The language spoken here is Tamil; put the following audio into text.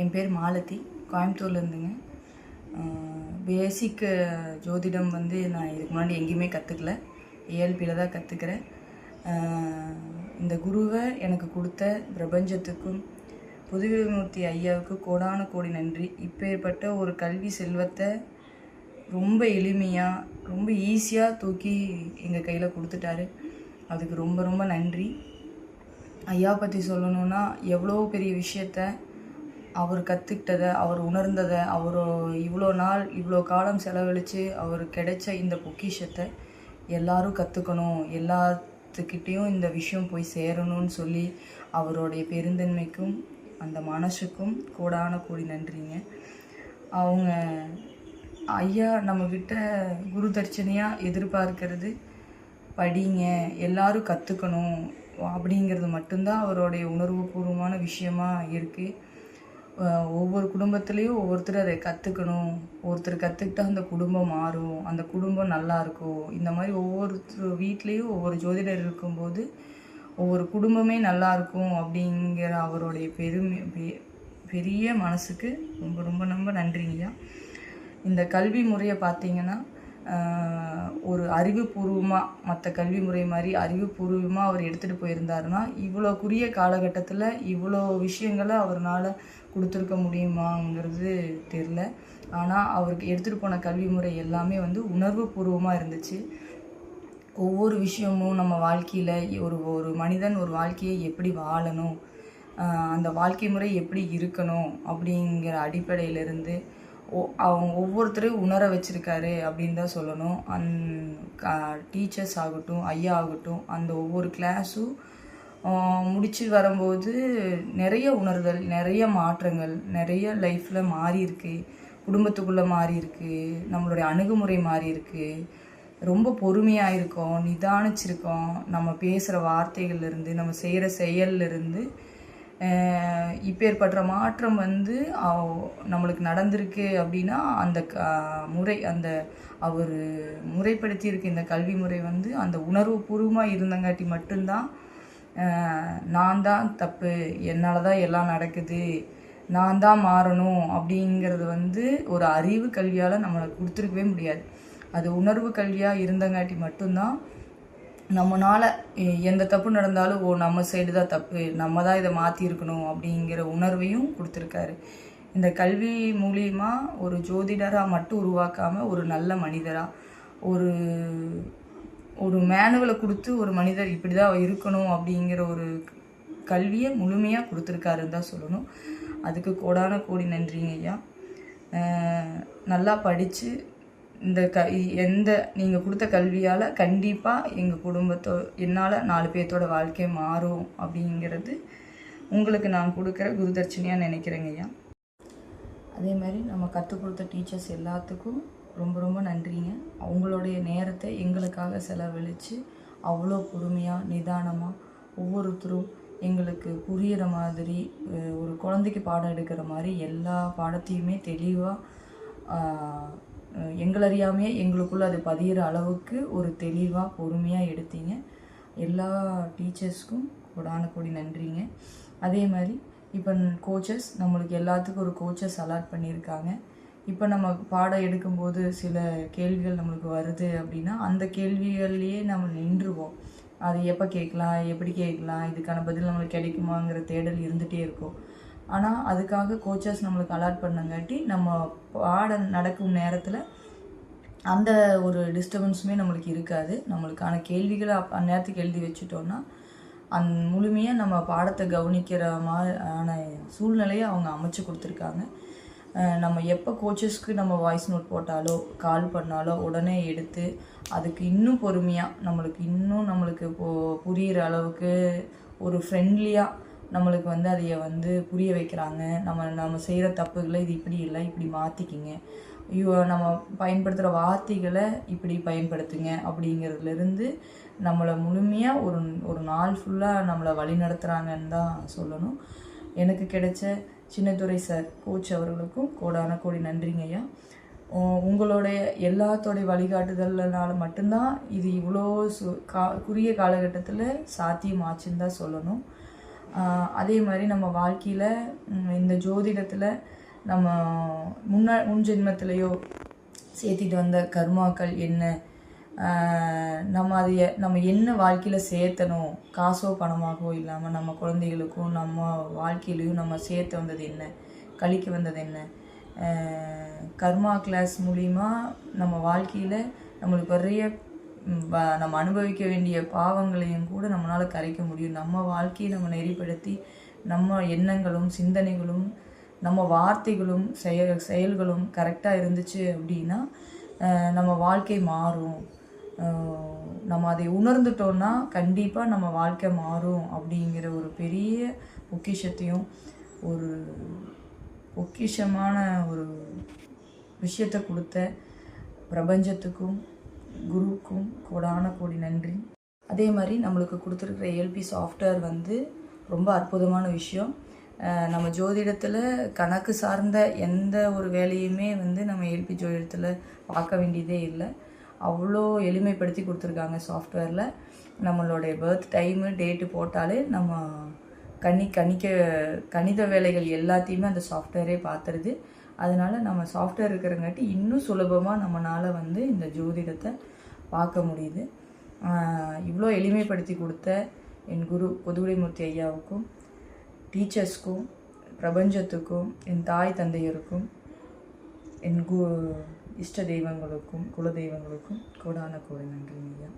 என் பேர் மாலதி. கோயம்புத்தூர்லேருந்துங்க. பேசிக் ஜோதிடம் வந்து நான் இதுக்கு முன்னாடி எங்கேயுமே கற்றுக்கல ஏஎல்பியில் தான் கற்றுக்கிறேன் இந்த குருவை எனக்கு கொடுத்த பிரபஞ்சத்துக்கும் புதுவிமூர்த்தி ஐயாவுக்கு கோடான கோடி நன்றி. இப்பேற்பட்ட ஒரு கல்வி செல்வத்தை ரொம்ப எளிமையாக ரொம்ப ஈஸியாக தூக்கி எங்கள் கையில் கொடுத்துட்டாரு. அதுக்கு ரொம்ப ரொம்ப நன்றி. ஐயா பற்றி சொல்லணுன்னா எவ்வளோ பெரிய விஷயத்த அவர் கற்றுக்கிட்டதை அவர் உணர்ந்ததை அவர் இவ்வளோ நாள் இவ்வளோ காலம் செலவழித்து அவர் கிடைச்ச இந்த பொக்கிஷத்தை எல்லாரும் கற்றுக்கணும் எல்லாத்துக்கிட்டேயும் இந்த விஷயம் போய் சேரணும்னு சொல்லி அவருடைய பெருந்தன்மைக்கும் அந்த மனசுக்கும் கூடான கூடி நன்றிங்க. அவங்க ஐயா நம்மக்கிட்ட குரு தட்சணையாக எதிர்பார்க்கறது படிங்க எல்லாரும் கற்றுக்கணும் அப்படிங்கிறது மட்டும்தான் அவருடைய உணர்வுபூர்வமான விஷயமாக இருக்குது ஒவ்வொரு குடும்பத்துலேயும் ஒவ்வொருத்தர் அதை கற்றுக்கணும் ஒருத்தர் கற்றுக்கிட்டா அந்த குடும்பம் மாறும். அந்த குடும்பம் நல்லா இருக்கும். இந்த மாதிரி ஒவ்வொருத்தர் வீட்லேயும் ஒவ்வொரு ஜோதிடர் இருக்கும்போது ஒவ்வொரு குடும்பமே நல்லா இருக்கும் அப்படிங்கிற அவருடைய பெருமை பெ- பெரிய மனசுக்கு ரொம்ப ரொம்ப ரொம்ப நன்றிங்கய்யா. இந்த கல்வி முறையை பார்த்தீங்கன்னா ஒரு அறிவுபூர்வமாக மற்ற கல்வி முறை மாதிரி அறிவுபூர்வமாக அவர் எடுத்துகிட்டு போயிருந்தாருன்னா இவ்வளோ குறுகிய காலகட்டத்தில் இவ்வளோ விஷயங்களை அவரால் கொடுத்துருக்க முடியுமாங்கிறது தெரில ஆனால் அவருக்கு எடுத்துகிட்டு போன கல்வி முறை எல்லாமே வந்து உணர்வுபூர்வமாக இருந்துச்சு. ஒவ்வொரு விஷயமும் நம்ம வாழ்க்கையில் ஒரு ஒரு மனிதன் ஒரு வாழ்க்கையை எப்படி வாழணும் அந்த வாழ்க்கை முறை எப்படி இருக்கணும் அப்படிங்கிற அடிப்படையிலிருந்து அவங்க ஒவ்வொருத்தரையும் உணர வச்சிருக்காரு அப்படின்னு தான் சொல்லணும். அந் டீச்சர்ஸ் ஆகட்டும் ஐயா ஆகட்டும் அந்த ஒவ்வொரு கிளாஸும் முடிச்சு வரும்போது நிறைய உணர்தல் நிறைய மாற்றங்கள் நிறைய லைஃப்பில் மாறி இருக்கு குடும்பத்துக்குள்ளே மாறி இருக்கு நம்மளுடைய அணுகுமுறை மாறி இருக்கு ரொம்ப பொறுமையாக இருக்கோம் நிதானிச்சிருக்கோம். நம்ம பேசுகிற வார்த்தைகள்லேருந்து நம்ம செய்கிற செயல்லேருந்து இப்பேற்பட்ட மாற்றம் வந்து நம்மளுக்கு நடந்திருக்கு அப்படின்னா அந்த க முறை அந்த அவர் முறைப்படுத்தியிருக்க இந்த கல்வி முறை வந்து அந்த உணர்வு பூர்வமாக இருந்தங்காட்டி மட்டும்தான் நான் தான் தப்பு என்னால் தான் எல்லாம் நடக்குது நான் தான் மாறணும் அப்படிங்கிறது வந்து ஒரு அறிவு கல்வியால் நம்மளுக்கு கொடுத்துருக்கவே முடியாது. அது உணர்வு கல்வியாக இருந்தங்காட்டி மட்டும்தான் நம்மளால் எந்த தப்பு நடந்தாலும் ஓ நம்ம சைடு தான் தப்பு நம்ம தான் இதை மாற்றிருக்கணும் அப்படிங்கிற உணர்வையும் கொடுத்துருக்காரு. இந்த கல்வி மூலியமாக ஒரு ஜோதிடராக மட்டும் உருவாக்காமல் ஒரு நல்ல மனிதராக ஒரு ஒரு மேனுவலை கொடுத்து ஒரு மனிதர் இப்படி தான் இருக்கணும் அப்படிங்கிற ஒரு கல்வியை முழுமையாக கொடுத்துருக்காருன்னு தான் சொல்லணும். அதுக்கு கோடான கோடி நன்றிங்க ஐயா. நல்லா படித்து இந்த க இ- எந்த நீங்கள் கொடுத்த கல்வியால் கண்டிப்பாக எங்கள் குடும்பத்தோ என்னால் நாலு பேர்த்தோட வாழ்க்கை மாறும் அப்படிங்கிறது உங்களுக்கு நான் கொடுக்குற குருதட்சணையாக நினைக்கிறேங்க ஐயா. அதே மாதிரி நம்ம கற்றுக் கொடுத்த டீச்சர்ஸ் எல்லாத்துக்கும் ரொம்ப ரொம்ப நன்றிங்க. அவங்களுடைய நேரத்தை எங்களுக்காக செலவழித்து அவ்வளோ பொறுமையாக நிதானமாக ஒவ்வொருத்தரும் எங்களுக்கு புரியிற மாதிரி ஒரு குழந்தைக்கு பாடம் எடுக்கிற மாதிரி எல்லா பாடத்தையுமே தெளிவாக எங்களறியாமையே எங்களுக்குள்ளே அது பதிகிற அளவுக்கு ஒரு தெளிவாக பொறுமையாக எடுத்தீங்க. எல்லா டீச்சர்ஸ்க்கும் கோடான கோடி நன்றிங்க. அதே மாதிரி இப்போ கோச்சஸ் நம்மளுக்கு எல்லாத்துக்கும் ஒரு கோச்சஸ் அலாட் பண்ணியிருக்காங்க. இப்போ நம்ம பாடம் எடுக்கும்போது சில கேள்விகள் நம்மளுக்கு வருது அப்படின்னா அந்த கேள்விகள்லேயே நம்ம நின்றுவோம். அது எப்போ கேட்கலாம் எப்படி கேட்கலாம் இதுக்கான பதில் நம்மளுக்கு கிடைக்குமாங்கிற தேடல் இருந்துகிட்டே இருக்கும். ஆனால் அதுக்காக கோச்சஸ் நம்மளுக்கு அலாட் பண்ணங்காட்டி நம்ம பாடம் நடக்கும் நேரத்தில் அந்த ஒரு டிஸ்டர்பன்ஸுமே நம்மளுக்கு இருக்காது. நம்மளுக்கான கேள்விகளை அப் அந்நேரத்துக்கு எழுதி வச்சுட்டோன்னா அந் முழுமையாக நம்ம பாடத்தை கவனிக்கிற மாதிரியான சூழ்நிலையை அவங்க அமைச்சு கொடுத்துருக்காங்க. நம்ம எப்போ கோச்சஸ்க்கு நம்ம வாய்ஸ் நோட் போட்டாலோ கால் பண்ணாலோ உடனே எடுத்து அதுக்கு இன்னும் பொறுமையாக நம்மளுக்கு இன்னும் நம்மளுக்கு இப்போ புரிகிற அளவுக்கு ஒரு ஃப்ரெண்ட்லியாக நம்மளுக்கு வந்து அதைய வந்து புரிய வைக்கிறாங்க. நம்ம நம்ம செய்கிற தப்புகளை இது இப்படி இல்லை இப்படி மாற்றிக்கிங்க ஐயோ நம்ம பயன்படுத்துகிற வார்த்தைகளை இப்படி பயன்படுத்துங்க அப்படிங்கிறதுலேருந்து நம்மளை முழுமையாக ஒரு ஒரு நாள் ஃபுல்லாக நம்மளை வழி நடத்துகிறாங்கன்னு தான் சொல்லணும். எனக்கு கிடைச்ச சின்னத்துறை சார் கோச் அவர்களுக்கும் கோடான கோடி நன்றிங்க ஐயா. உங்களுடைய எல்லாத்தோடைய வழிகாட்டுதல்னால மட்டும்தான் இது இவ்வளோ சு கா குறுகிய காலகட்டத்தில் சாத்தியமாச்சுன்னு தான் சொல்லணும். அதே மாதிரி நம்ம வாழ்க்கையில் இந்த ஜோதிடத்தில் நம்ம முன்னா முன் ஜென்மத்திலேயோ சேர்த்திட்டு வந்த கர்மாக்கள் என்ன? நம்ம அதை நம்ம என்ன வாழ்க்கையில் சேர்த்தணும்? காசோ பணமாகவோ இல்லாமல் நம்ம குழந்தைகளுக்கும் நம்ம வாழ்க்கையிலையும் நம்ம சேர்த்து வந்தது என்ன? கழிக்க வந்தது என்ன? கர்மா கிளாஸ் மூலிமா நம்ம வாழ்க்கையில் நம்மளுக்கு நிறைய நம்ம அனுபவிக்க வேண்டிய பாவங்களையும் கூட நம்மளால் கரைக்க முடியும். நம்ம வாழ்க்கையை நம்ம நெறிப்படுத்தி நம்ம எண்ணங்களும் சிந்தனைகளும் நம்ம வார்த்தைகளும் செயல் செயல்களும் கரெக்டாக இருந்துச்சு அப்படின்னா நம்ம வாழ்க்கை மாறும். நம்ம அதை உணர்ந்துட்டோம்னா கண்டிப்பாக நம்ம வாழ்க்கை மாறும் அப்படிங்கிற ஒரு பெரிய பொக்கிஷத்தையும் ஒரு பொக்கிஷமான ஒரு விஷயத்தை கொடுத்த பிரபஞ்சத்துக்கும் குருவுக்கும் கோடான கோடி நன்றி. அதே மாதிரி நம்மளுக்கு கொடுத்துருக்குற ஏஎல்பி சாஃப்ட்வேர் வந்து ரொம்ப அற்புதமான விஷயம். நம்ம ஜோதிடத்தில் கணக்கு சார்ந்த எந்த ஒரு வேலையுமே வந்து நம்ம ஏஎல்பி ஜோதிடத்தில் பார்க்க வேண்டியதே இல்லை. அவ்வளோ எளிமைப்படுத்தி கொடுத்துருக்காங்க சாஃப்ட்வேரில் நம்மளுடைய பர்த் டைமு டேட்டு போட்டாலே நம்ம கணி கணிக்க கணித வேலைகள் எல்லாத்தையுமே அந்த சாஃப்ட்வேரே பார்த்துருது. அதனால் நம்ம சாஃப்ட்வேர் இருக்கிறங்காட்டி இன்னும் சுலபமாக நம்மளால் வந்து இந்த ஜோதிடத்தை பார்க்க முடியுது. இவ்வளோ எளிமைப்படுத்தி கொடுத்த என் குரு புதுகுடிமூர்த்தி ஐயாவுக்கும் டீச்சர்ஸ்க்கும் பிரபஞ்சத்துக்கும் என் தாய் தந்தையருக்கும் என் கு இஷ்ட தெய்வங்களுக்கும் குல தெய்வங்களுக்கும் கோடான கோடி நன்றி ஐயா.